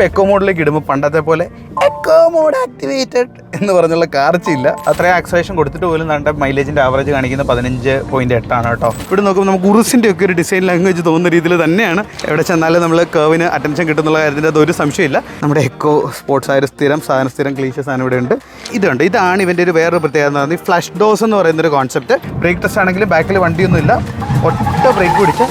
ഇതിപ്പോൾ എക്കോ മോഡിലേക്ക് ഇടുമ്പോൾ പണ്ടത്തെ പോലെ എക്കോ മോഡ് ആക്ടിവേറ്റഡ് എന്ന് പറഞ്ഞുള്ള കാർച്ചില്ല അത്രയും ആക്സലേഷൻ കൊടുത്തിട്ട് പോലും നമ്മുടെ മൈലേജിന്റെ ആവറേജ് കാണിക്കുന്ന പതിനഞ്ച് പോയിന്റ് എട്ടാണ് കേട്ടോ. ഇവിടെ നോക്കുമ്പോൾ നമുക്ക് ഉറുസിന്റെ ഒക്കെ ഒരു ഡിസൈൻ ലാംഗ്വേജ് തോന്നുന്ന രീതിയിൽ തന്നെയാണ്. എവിടെ ചെന്നാലും നമ്മൾ കേവിന് അറ്റൻഷൻ കിട്ടുന്നുള്ള കാര്യത്തിന്റെ അതൊരു സംശയമില്ല. നമ്മുടെ എക്കോ സ്പോർട്സ് ആയ സ്ഥിരം സാധന സ്ഥിരം ക്ലീശ സാധനം ഇവിടെ ഉണ്ട്. ഇതുണ്ട് ഇതാണ് ഇവന്റെ ഒരു വേറൊരു പ്രത്യേകത എന്ന് പറയുന്നത് ഫ്ലഷ് ഡോസ് എന്ന് പറയുന്ന ഒരു കോൺസെപ്റ്റ് ബ്രേക്ക് ടെസ്റ്റ് ആണെങ്കിലും ബാക്കിൽ വണ്ടിയൊന്നുമില്ല. ഒറ്റ ബ്രേക്ക് പിടിച്ച്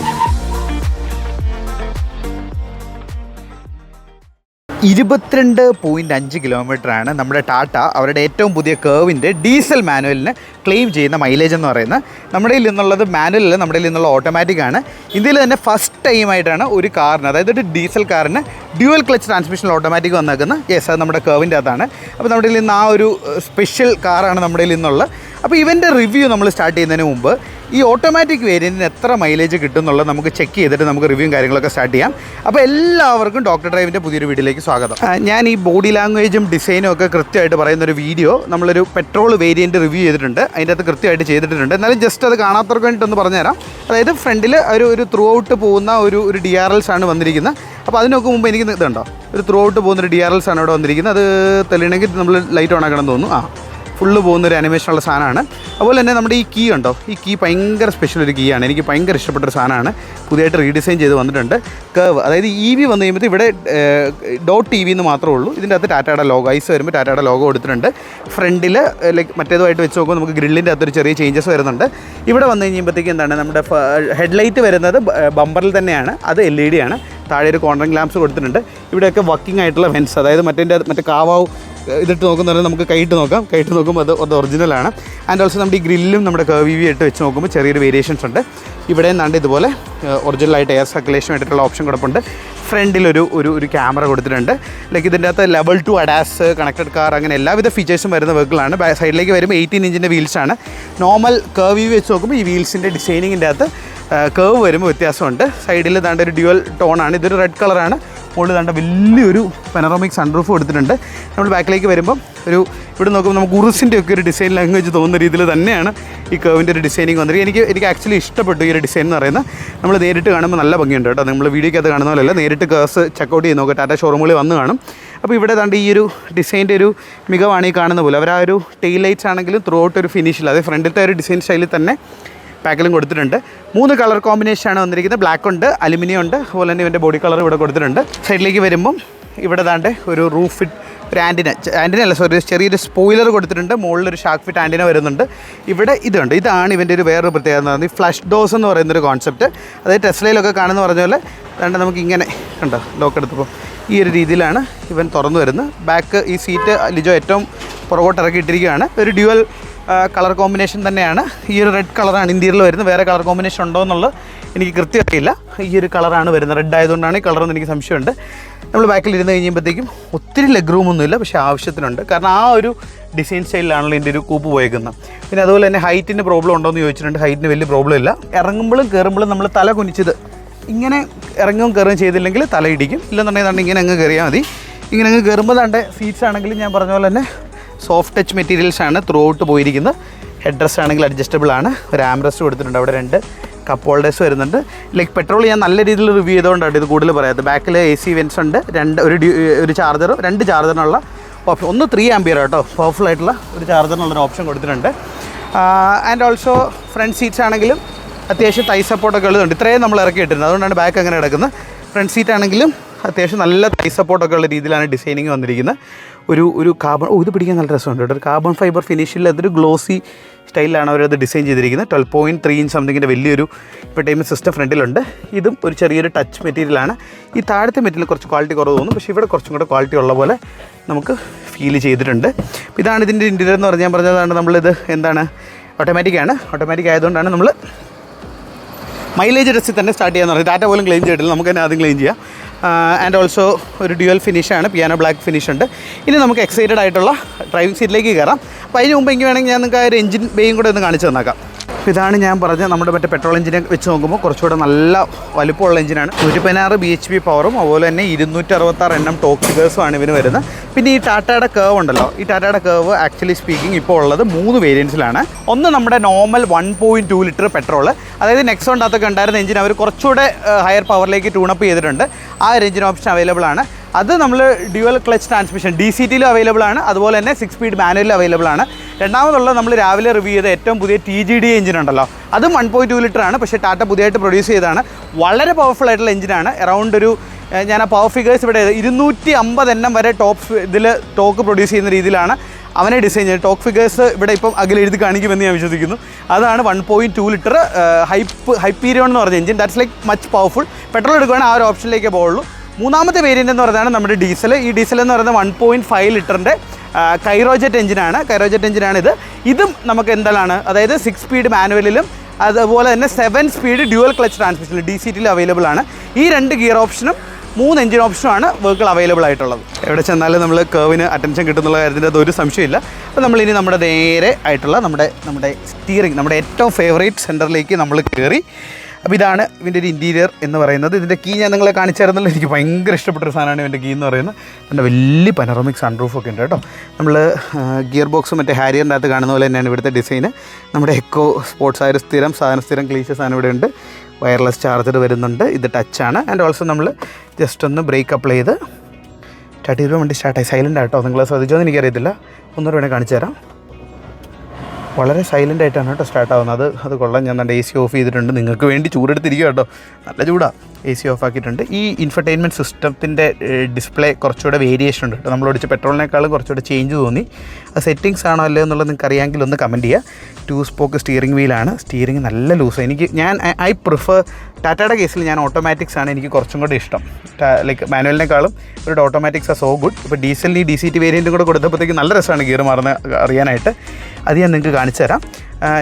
ഇരുപത്തിരണ്ട് പോയിന്റ് അഞ്ച് കിലോമീറ്റർ ആണ് നമ്മുടെ ടാറ്റ. അവരുടെ ഏറ്റവും പുതിയ കേവിന്റെ ഡീസൽ മാനുവലിന് ക്ലെയിം ചെയ്യുന്ന മൈലേജ് എന്ന് പറയുന്നത്. നമ്മുടെ കയ്യിൽ നിന്നുള്ളത് മാനുവൽ അല്ല നമ്മുടെ കയ്യിൽ നിന്നുള്ള ഓട്ടോമാറ്റിക് ആണ്. ഇന്ത്യയിൽ തന്നെ ഫസ്റ്റ് ടൈമായിട്ടാണ് ഒരു കാറിന് അതായത് ഒരു ഡീസൽ കാറിന് ഡ്യുവൽ ക്ലച്ച് ട്രാൻസ്മിഷൻ ഓട്ടോമാറ്റിക് വന്നേക്കുന്നത്. യെസ് അത് നമ്മുടെ കേവിന്റെ അകത്താണ്. അപ്പോൾ നമ്മുടെ കയ്യിൽ നിന്ന് ആ ഒരു സ്പെഷ്യൽ കാറാണ് നമ്മുടെ കയ്യിൽ നിന്നുള്ള. അപ്പോൾ ഇവന്റെ റിവ്യൂ നമ്മൾ സ്റ്റാർട്ട് ചെയ്യുന്നതിന് മുമ്പ് ഈ ഓട്ടോമാറ്റിക് വേരിയന്റിന് എത്ര മൈലേജ് കിട്ടും എന്നുള്ളത് നമുക്ക് ചെക്ക് ചെയ്തിട്ട് നമുക്ക് റിവ്യൂ കാര്യങ്ങളൊക്കെ സ്റ്റാർട്ട് ചെയ്യാം. അപ്പോൾ എല്ലാവർക്കും ഡോക്ടർ ഡ്രൈവിന്റെ പുതിയൊരു വീഡിയോയിലേക്ക് സ്വാഗതം. ഞാൻ ഈ ബോഡി ലാംഗ്വേജും ഡിസൈനും ഒക്കെ കൃത്യമായിട്ട് പറയുന്ന ഒരു വീഡിയോ നമ്മളൊരു പെട്രോൾ വേരിയന്റ് റിവ്യൂ ചെയ്തിട്ടുണ്ട്. അതിന്റെ അകത്ത് കൃത്യമായിട്ട് ചെയ്തിട്ടുണ്ട് എന്നാലും ജസ്റ്റ് അത് കാണാത്തവർക്ക് വേണ്ടിയിട്ടൊന്ന് പറഞ്ഞുതരാം. അതായത് ഫ്രണ്ടിൽ ഒരു ഒരു ത്രൂ ഔട്ട് പോകുന്ന ഒരു ഒരു ഡി ആർ എൽസ് ആണ് വന്നിരിക്കുന്നത്. അപ്പോൾ അതിനൊക്കെ മുമ്പ് എനിക്ക് ഇതുണ്ടോ ഒരു ത്രൂ ഔട്ട് പോകുന്ന ഒരു ഡി ആർ എൽസ് ആണ് ഇവിടെ വന്നിരിക്കുന്നത്. അത് തെളിയണമെങ്കിൽ നമ്മൾ ലൈറ്റ് ഓൺ ആക്കണം തോന്നുന്നു. ആ. ഫുള്ള് പോകുന്ന ഒരു അനിമേഷൻ സാധനമാണ്. അതുപോലെ തന്നെ നമ്മുടെ ഈ കീ ഉണ്ടോ? ഈ കീ ഭയങ്കര സ്പെഷ്യൽ ഒരു കീ ആണ്. എനിക്ക് ഭയങ്കര ഇഷ്ടപ്പെട്ട ഒരു സാധനമാണ്. പുതിയതായിട്ട് റീഡിസൈൻ ചെയ്ത് വന്നിട്ടുണ്ട്. കേവ് അതായത് ഇ വി വന്നു കഴിയുമ്പോൾ ഇവിടെ ഡോട്ട് ടി വി എന്ന് മാത്രമേ ഉള്ളൂ. ഇതിന്റെ അകത്ത് ടാറ്റയുടെ ലോഗോ ഐസ് വരുമ്പോൾ ടാറ്റയുടെ ലോഗോ കൊടുത്തിട്ടുണ്ട്. ഫ്രണ്ടിൽ ലൈക്ക് മറ്റേതുമായിട്ട് വെച്ച് നോക്കുമ്പോൾ നമുക്ക് ഗ്രില്ലിന്റെ അകത്തൊരു ചെറിയ ചേഞ്ചസ് വരുന്നുണ്ട്. ഇവിടെ വന്നു കഴിയുമ്പോഴത്തേക്ക് എന്താണ്? നമ്മുടെ ഹെഡ്ലൈറ്റ് വരുന്നത് ബമ്പറിൽ തന്നെയാണ്. അത് എൽ ഇ ഡി ആണ്. താഴെ ഒരു കോൺട്രങ് ലാംപ്സ് കൊടുത്തിട്ടുണ്ട്. ഇവിടെയൊക്കെ വർക്കിംഗ് ആയിട്ടുള്ള വെൻസ് അതായത് മറ്റേ മറ്റേ കാവാവ് ഇതിട്ട് നോക്കുന്നവരെ നമുക്ക് കൈയിട്ട് നോക്കാം. കൈയിട്ട് നോക്കുമ്പോൾ അത് അത് ഒറിജിനലാണ് ആൻഡ് ഓൾസോ നമ്മുടെ ഈ ഗ്രില്ലും നമ്മുടെ കർവി വി ആയിട്ട് വെച്ച് നോക്കുമ്പോൾ ചെറിയൊരു വേരിയേഷൻസ് ഉണ്ട്. ഇവിടെ നിന്നാണ്ട് ഇതുപോലെ ഒറിജിനലായിട്ട് എയർ സർക്കുലേഷൻ ആയിട്ടുള്ള ഓപ്ഷൻ കൊടുപ്പുണ്ട് ഫ്രണ്ടിലൊരു ഒരു ഒരു ക്യാമറ കൊടുത്തിട്ടുണ്ട്. ലൈക്ക് ഇതിന്റെ അകത്ത് level two ADAS connected car അങ്ങനെ എല്ലാവിധ ഫീച്ചേഴ്സും വരുന്ന വെഹിക്കിളാണ് സൈഡിലേക്ക് വരുമ്പോൾ എയ്റ്റീൻ ഇഞ്ചിന്റെ വീൽസാണ് നോർമൽ കർവി വെച്ച് നോക്കുമ്പോൾ ഈ വീൽസിന്റെ ഡിസൈനിങ്ങിന്റെ അകത്ത് കേവ് വരുമ്പോൾ വ്യത്യാസമുണ്ട്. സൈഡിൽ താണ്ട ഒരു ഡ്യുവൽ ടോണാണ് ഇതൊരു റെഡ് കളറാണ് മുകളിൽ താണ്ട വലിയൊരു പെനറോമിക് സൺറൂഫ് കൊടുത്തിട്ടുണ്ട്. നമ്മൾ ബാക്കിലേക്ക് വരുമ്പം ഒരു ഇവിടെ നോക്കുമ്പോൾ നമുക്ക് ഉറുസിന്റെ ഒക്കെ ഒരു ഡിസൈൻ ലാംഗ്വേജ് തോന്നുന്ന രീതിയിൽ തന്നെയാണ് ഈ കേവിന്റെ ഒരു ഡിസൈനിങ് വന്നത് എനിക്ക് എനിക്ക് ആക്ച്വലി ഇഷ്ടപ്പെട്ടു ഈ ഒരു ഡിസൈൻ എന്ന് പറയുന്നത്. നമ്മൾ നേരിട്ട് കാണുമ്പോൾ നല്ല ഭംഗിയുണ്ട് കേട്ടോ. നമ്മൾ വീഡിയോക്കകത്ത് കാണുന്ന പോലെയല്ല നേരിട്ട് കേസ് ചെക്കൗട്ട് ചെയ്ത് നോക്കുക ടാറ്റ ഷോറൂമുകളിൽ വന്ന് കാണും. അപ്പോൾ ഇവിടെ താണ്ട് ഈ ഒരു ഡിസൈന്റെ ഒരു മികവാണ് ഈ കാണുന്ന പോലെ. അവർ ആ ഒരു ടെയിൽ ലൈറ്റ്സ് ആണെങ്കിലും ത്രൂ ഔട്ട് ഒരു ഫിനിഷിൽ അതായത് ഫ്രണ്ടിലത്തെ ഒരു ഡിസൈൻ സ്റ്റൈലിൽ തന്നെ പാക്കിലും കൊടുത്തിട്ടുണ്ട്. മൂന്ന് കളർ കോമ്പിനേഷനാണ് വന്നിരിക്കുന്നത്. ബ്ലാക്ക് ഉണ്ട് അലുമിനിയം ഉണ്ട് അതുപോലെ തന്നെ ഇവന്റെ ബോഡി കളർ ഇവിടെ കൊടുത്തിട്ടുണ്ട്. സൈഡിലേക്ക് വരുമ്പം ഇവിടെ താണ്ട് ഒരു റൂഫ് ഫിറ്റ് ഒരു ആന്റിന ആന്റിന അല്ല സോറി ചെറിയൊരു സ്പോയിലർ കൊടുത്തിട്ടുണ്ട്. മുകളിൽ ഒരു ഷാർക്ക് ഫിറ്റ് ആന്റിന വരുന്നുണ്ട്. ഇവിടെ ഇതുണ്ട്. ഇതാണ് ഇവന്റെ ഒരു വേറൊരു പ്രത്യേകത എന്ന് പറയുന്നത് ഫ്ലഷ് ഡോസ് എന്ന് പറയുന്നൊരു കോൺസെപ്റ്റ് അതായത് ടെസ്ലയിലൊക്കെ കാണുന്ന പറഞ്ഞ പോലെ ദാണ്ട് നമുക്ക് ഇങ്ങനെ കണ്ടോ ലോക്ക് എടുത്തപ്പോൾ ഈ ഒരു രീതിയിലാണ് ഇവൻ തുറന്നു വരുന്നത്. ബാക്ക് ഈ സീറ്റ് ലിജോ ഏറ്റവും പുറകോട്ട് ഇറക്കിയിട്ടിരിക്കുകയാണ്. ഒരു ഡ്യുവൽ കളർ കോമ്പിനേഷൻ തന്നെയാണ്. ഈ ഒരു റെഡ് കളറാണ് ഇന്ത്യയിൽ വരുന്നത്. വേറെ കളർ കോമ്പിനേഷൻ ഉണ്ടോ എന്നുള്ളത് എനിക്ക് കൃത്യമായില്ല ഈ ഒരു കളറാണ് വരുന്നത്. റെഡ് ആയതുകൊണ്ടാണ് ഈ കളറെന്ന് എനിക്ക് സംശയമുണ്ട്. നമ്മൾ ബാക്കിൽ ഇരുന്ന് കഴിയുമ്പോഴത്തേക്കും ഒത്തിരി ലെഗ് റൂമൊന്നുമില്ല പക്ഷേ ആവശ്യത്തിനുണ്ട്. കാരണം ആ ഒരു ഡിസൈൻ സ്റ്റൈലിലാണല്ലോ ഇതിന്റെ ഒരു കൂപ്പ് പോയേക്കുന്നത്. പിന്നെ അതുപോലെ തന്നെ ഹൈറ്റിന് പ്രോബ്ലം ഉണ്ടോ എന്ന് ചോദിച്ചിട്ടുണ്ട്. ഹൈറ്റിന് വലിയ പ്രോബ്ലം ഇല്ല. ഇറങ്ങുമ്പോഴും കയറുമ്പോഴും നമ്മൾ തല കുനിച്ചത് ഇങ്ങനെ ഇറങ്ങും കയറുകയും ചെയ്തില്ലെങ്കിൽ തല ഇടിക്കും. ഇല്ലെന്നുണ്ടെങ്കിൽ ഇങ്ങനെ അങ്ങ് കയറിയാൽ മതി. ഇങ്ങനെ അങ്ങ് കയറുമ്പോൾ തന്നെ സീറ്റ്സ് ആണെങ്കിലും ഞാൻ പറഞ്ഞ പോലെ തന്നെ സോഫ്റ്റ് ടച്ച് മെറ്റീരിയൽസ് ആണ് ത്രൂ ഔട്ട് പോയിരിക്കുന്നത്. ഹെഡ് ഡ്രസ് ആണെങ്കിൽ അഡ്ജസ്റ്റബിൾ ആണ്. ഒരു ആംബ്രസ്റ്റ് കൊടുത്തിട്ടുണ്ട്. അവിടെ രണ്ട് കപ്പ് ഹോൾഡേഴ്സ് വരുന്നുണ്ട്. ലൈക്ക് പെട്രോൾ ഞാൻ നല്ല രീതിയിൽ റിവ്യൂ ചെയ്തുകൊണ്ടാണ് ഇത് കൂടുതൽ പറയാത്തത്. ബാക്കിൽ എ സി വെൻസ് ഉണ്ട്. രണ്ട് ഒരു ഒരു ചാർജറും രണ്ട് ചാർജറിനുള്ള ഓപ്ഷൻ ഒന്ന് ത്രീ ആംബിയർ കേട്ടോ. പവർഫുൾ ആയിട്ടുള്ള ഒരു ചാർജറിനുള്ളൊരു ഓപ്ഷൻ കൊടുത്തിട്ടുണ്ട്. ആൻഡ് ഓൾസോ ഫ്രണ്ട് സീറ്റ്സ് ആണെങ്കിലും അത്യാവശ്യം തൈ സപ്പോർട്ടൊക്കെ ഉള്ളതുണ്ട്. ഇത്രയും നമ്മൾ ഇറക്കി ഇട്ടിരുന്നത്. അതുകൊണ്ടാണ് ബാക്ക് അങ്ങനെ കിടക്കുന്നത്. ഫ്രണ്ട് സീറ്റ് ആണെങ്കിലും അത്യാവശ്യം നല്ല തൈ സപ്പോർട്ടൊക്കെ ഉള്ള രീതിയിലാണ് ഡിസൈനിങ് വന്നിരിക്കുന്നത്. ഒരു ഒരു കാർബൺ ഓ ഇത് പിടിക്കാൻ നല്ല രസമുണ്ട് കേട്ടോ. ഒരു കാർബൺ ഫൈബർ ഫിനിഷിൽ അതൊരു ഗ്ലോസി സ്റ്റൈലിലാണ് അവരത് ഡിസൈൻ ചെയ്തിരിക്കുന്നത്. ട്വൽവ് പോയിന്റ് ത്രീ ഇഞ്ച് സംതിങ്ങിന്റെ വലിയൊരു ഇന്റർടൈൻമെന്റ് സിസ്റ്റം ഫ്രണ്ടിലുണ്ട്. ഇതും ഒരു ചെറിയൊരു ടച്ച് മെറ്റീരിയലാണ് ഈ താഴത്തെ മെറ്റീരിയൽ കുറച്ച് ക്വാളിറ്റി കുറവ് തോന്നും പക്ഷേ ഇവിടെ കുറച്ചും കൂടെ ക്വാളിറ്റി ഉള്ള പോലെ നമുക്ക് ഫീൽ ചെയ്തിട്ടുണ്ട്. ഇതാണ് ഇതിന്റെ ഇന്റീരിയർ എന്ന് പറഞ്ഞാൽ പറഞ്ഞതാണ് നമ്മളിത് എന്താണ് ഓട്ടോമാറ്റിക്കാണ് ഓട്ടോമാറ്റിക് ആയതുകൊണ്ടാണ് നമ്മൾ മൈലേജ് ടെസ്റ്റിൽ തന്നെ സ്റ്റാർട്ട് ചെയ്യാന്ന് പറഞ്ഞത്. ടാറ്റ പോലും ക്ലെയിം ചെയ്തിട്ടില്ല. നമുക്ക് തന്നെ ആദ്യം ക്ലെയിം ചെയ്യാം. ആൻഡ് ഓൾസോ ഒരു ഡ്യുവൽ ഫിനിഷാണ് പിയാനോ ബ്ലാക്ക് ഫിനിഷ് ഉണ്ട്. ഇനി നമുക്ക് എക്സൈറ്റഡ് ആയിട്ടുള്ള ഡ്രൈവിംഗ് സീറ്റിലേക്ക് കയറാം. അപ്പോൾ അതിന് മുമ്പ് എനിക്ക് വേണമെങ്കിൽ ഞാൻ നിങ്ങൾക്ക് ആ ഒരു എഞ്ചിൻ ബേയും കൂടെ ഒന്ന് കാണിച്ചു തന്നേക്കാം. ഇതാണ് ഞാൻ പറഞ്ഞ നമ്മുടെ മറ്റേ പെട്രോൾ എഞ്ചിനെ വെച്ച് നോക്കുമ്പോൾ കുറച്ചുകൂടെ നല്ല വലിപ്പമുള്ള എഞ്ചിനാണ് നൂറ്റി പതിനാറ് ബി എച്ച് പി പവറും അതുപോലെ തന്നെ ഇരുന്നൂറ്റി അറുപത്താറ് എണ്ണം ടോപ്പ് ഫിഗേഴ്സുമാണ് ഇവന് വരുന്നത്. പിന്നെ ഈ ടാറ്റയുടെ കേവ് ഉണ്ടല്ലോ ഈ ടാറ്റയുടെ കേവ് ആക്ച്വലി സ്പീക്കിംഗ് ഇപ്പോൾ ഉള്ളത് മൂന്ന് വേരിയൻസിലാണ് ഒന്ന് നമ്മുടെ normal one point two litre petrol അതായത് നെക്സോണിന്റെ അകത്തൊക്കെ ഉണ്ടായിരുന്ന എഞ്ചിൻ അവർ കുറച്ചുകൂടെ ഹയർ പവറിലേക്ക് ട്യൂണപ്പ് ചെയ്തിട്ടുണ്ട്. ആ ഒരു എഞ്ചിൻ ഓപ്ഷൻ അവൈലബിൾ ആണ്. അത് നമ്മൾ dual clutch transmission D C ടിയിലും available ആണ്. അതുപോലെ തന്നെ സിക്സ് സ്പീഡ് മാനുവലിൽ അവൈലബിൾ ആണ്. രണ്ടാമതുള്ള നമ്മൾ രാവിലെ റിവ്യൂ ചെയ്ത ഏറ്റവും പുതിയ ടി ജി ഡി എഞ്ചിൻ ഉണ്ടല്ലോ. അതും വൺ പോയിന്റ് ടു ലിറ്റർ ആണ് പക്ഷേ ടാറ്റ പുതിയതായിട്ട് പ്രൊഡ്യൂസ് ചെയ്തതാണ്. വളരെ പവർഫുൾ ആയിട്ടുള്ള എഞ്ചിനാണ് അറൗണ്ട് ഒരു ഞാൻ ആ പവർ ഫിഗേഴ്സ് ഇവിടെ ഇരുന്നൂറ്റി അമ്പത് എണ്ണം വരെ ടോപ്പ് ഇതിൽ ടോക്ക് പ്രൊഡ്യൂസ് ചെയ്യുന്ന രീതിയിലാണ് അവനെ ഡിസൈൻ ചെയ്തത്. ടോക്ക് ഫിഗേഴ്സ് ഇവിടെ ഇപ്പം അകലെ എഴുതി കാണിക്കുമെന്ന് ഞാൻ വിശ്വസിക്കുന്നു. അതാണ് one point two litre hype Hyperion എന്ന് പറഞ്ഞ engine that's like much powerful petrol എടുക്കുകയാണെങ്കിൽ ആ ഒരു ഓപ്ഷനിലേക്കേ പോകുള്ളൂ മൂന്നാമത്തെ വേരിയന്റ് എന്ന് പറയുന്നതാണ് നമ്മുടെ ഡീസൽ. ഈ ഡീസൽ എന്ന് പറയുന്നത് വൺ പോയിന്റ് ഫൈവ് ലിറ്ററിന്റെ കൈറോജറ്റ് എഞ്ചിനാണ് കൈറോജറ്റ് എഞ്ചിനാണ് ഇത്. നമുക്ക് എന്താണ് അതായത് സിക്സ് സ്പീഡ് മാനുവലിലും അതുപോലെ തന്നെ seven speed dual clutch transmission D C ടിയിൽ അവൈലബിൾ ആണ്. ഈ രണ്ട് ഗിയർ ഓപ്ഷനും മൂന്ന് എഞ്ചിൻ ഓപ്ഷനുമാണ് വെഹിക്കിൾ അവൈലബിൾ ആയിട്ടുള്ളത്. എവിടെ ചെന്നാലും നമ്മൾ കേവിന് അറ്റൻഷൻ കിട്ടുന്നുള്ള കാര്യത്തിന്റെ അതൊരു സംശയമില്ല അപ്പോൾ ഇനി നമ്മുടെ നേരെ ആയിട്ടുള്ള നമ്മുടെ നമ്മുടെ സ്റ്റിയറിംഗ് നമ്മുടെ ഏറ്റവും ഫേവറേറ്റ് സെന്ററിലേക്ക് നമ്മൾ കയറി അപ്പോൾ ഇതാണ് ഇതിന്റെ ഒരു ഇന്റീരിയർ എന്ന് പറയുന്നത്. ഇതിന്റെ കീ ഞാൻ നിങ്ങളെ കാണിച്ചു തരുന്നില്ല എനിക്ക് ഭയങ്കര ഇഷ്ടപ്പെട്ടൊരു സാധനമാണ് ഇതിന്റെ കീ എന്ന് പറയുന്നത്. നല്ല വലിയ പനറോമിക് സൺറൂഫൊക്കെ ഉണ്ട് കേട്ടോ. നമ്മൾ ഗിയർ ബോക്സും മറ്റേ ഹാരിയറിന്റെ അകത്ത് കാണുന്ന പോലെ തന്നെയാണ് ഇവിടുത്തെ ഡിസൈന് നമ്മുടെ എക്കോ സ്പോർട്സ് ആയ ഒരു സ്ഥിരം സാധനം സ്ഥിരം ക്ലീശ സാധനം ഇവിടെ ഉണ്ട്. വയർലെസ് ചാർജർ വരുന്നുണ്ട്. ഇത് ടച്ചാണ് ആൻഡ് ഓൾസോ നമ്മൾ ജസ്റ്റ് ഒന്ന് ബ്രേക്ക് അപ്ലൈ ചെയ്ത് സ്റ്റാർട്ട് ചെയ്തപ്പോൾ വണ്ടി സ്റ്റാർട്ടായി സൈലന്റ് ആട്ടോ നിങ്ങൾ ശ്രദ്ധിച്ചോ എന്ന് എനിക്കറിയത്തില്ല. ഒന്നുകൂടെ വേണേൽ കാണിച്ചു തരാം. വളരെ സൈലന്റ് ആയിട്ടാണ് കേട്ടോ സ്റ്റാർട്ട് ആവുന്നത്. അത് അത് കൊള്ളാം. ഞാൻ നല്ല എ സി ഓഫ് ചെയ്തിട്ടുണ്ട്. നിങ്ങൾക്ക് വേണ്ടി ചൂടെടുത്തിരിക്കുക കേട്ടോ. നല്ല ചൂടാണ് എ സി ഓഫ് ആക്കിയിട്ടുണ്ട്. ഈ ഇൻഫർടൈൻമെന്റ് സിസ്റ്റത്തിന്റെ ഡിസ്പ്ലേ കുറച്ചുകൂടെ വേരിയേഷൻ ഉണ്ട് കേട്ടോ. നമ്മൾ ഓടിച്ച പെട്രോളിനേക്കാളും കുറച്ചുകൂടെ ചേഞ്ച് തോന്നി. അത് സെറ്റിങ്സ് ആണോ അല്ലയോ എന്നുള്ളത് നിങ്ങൾക്ക് അറിയാമെങ്കിൽ ഒന്ന് കമന്റ് ചെയ്യുക. ടു സ്പോക്ക് സ്റ്റിയറിംഗ് വീലാണ് സ്റ്റിയറിംഗ് നല്ല ലൂസാണ് എനിക്ക് ഞാൻ ഐ പ്രിഫർ ടാറ്റയുടെ കേസിൽ ഞാൻ ഓട്ടോമാറ്റിക്സ് ആണ് എനിക്ക് കുറച്ചും കൂടി ഇഷ്ടം. ലൈക്ക് മാനുവലിനേക്കാളും ഒരു ഓട്ടോമാറ്റിക്സ് ആ സോ ഗുഡ് ഇപ്പോൾ ഡീസലിന് ഈ ഡി സി ടി വേരിയന്റും കൂടെ കൊടുത്തപ്പോഴത്തേക്ക് നല്ല രസമാണ് ഗിയർ മാറുന്ന അറിയാനായിട്ട്. അത് ഞാൻ നിങ്ങൾക്ക് കാണിച്ചു തരാം